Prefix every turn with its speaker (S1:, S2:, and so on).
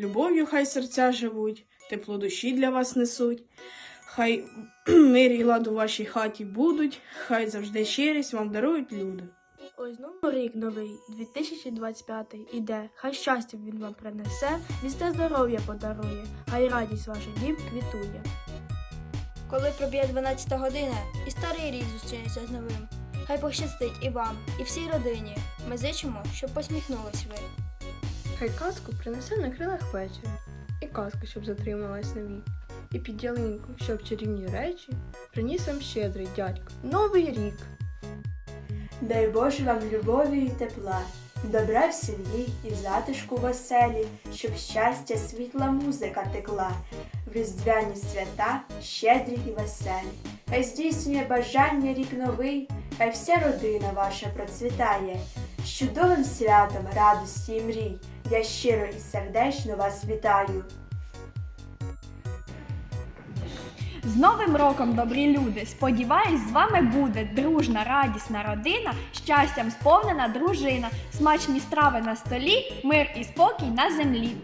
S1: любов'ю хай серця живуть, тепло душі для вас несуть. Хай мир і лад у вашій хаті будуть, хай завжди щирість вам дарують люди.
S2: Ось знову рік новий, 2025 іде. Хай щастя він вам принесе, місце здоров'я подарує, хай радість ваших дім квітує.
S3: Коли проб'є 12 година, і старий рік зустрінеться з новим. Хай пощастить і вам, і всій родині. Ми зичимо, щоб посміхнулись ви.
S4: Хай казку принесе на крилах вечора, і казка, щоб затрималась на вік, і під ялинку, щоб чарівні речі приніс вам щедрий дядько. Новий рік!
S5: Дай Боже вам любові і тепла, добра в сім'ї і затишку в оселі, щоб щастя, світла музика текла, в різдвяні свята щедрі і веселі. Хай здійснює бажання рік новий, хай вся родина ваша процвітає. З чудовим святом радості і мрій. Я щиро і сердечно вас вітаю.
S6: З Новим роком, добрі люди! Сподіваюсь, з вами буде дружна, радісна родина, щастям сповнена дружина, смачні страви на столі, мир і спокій на землі.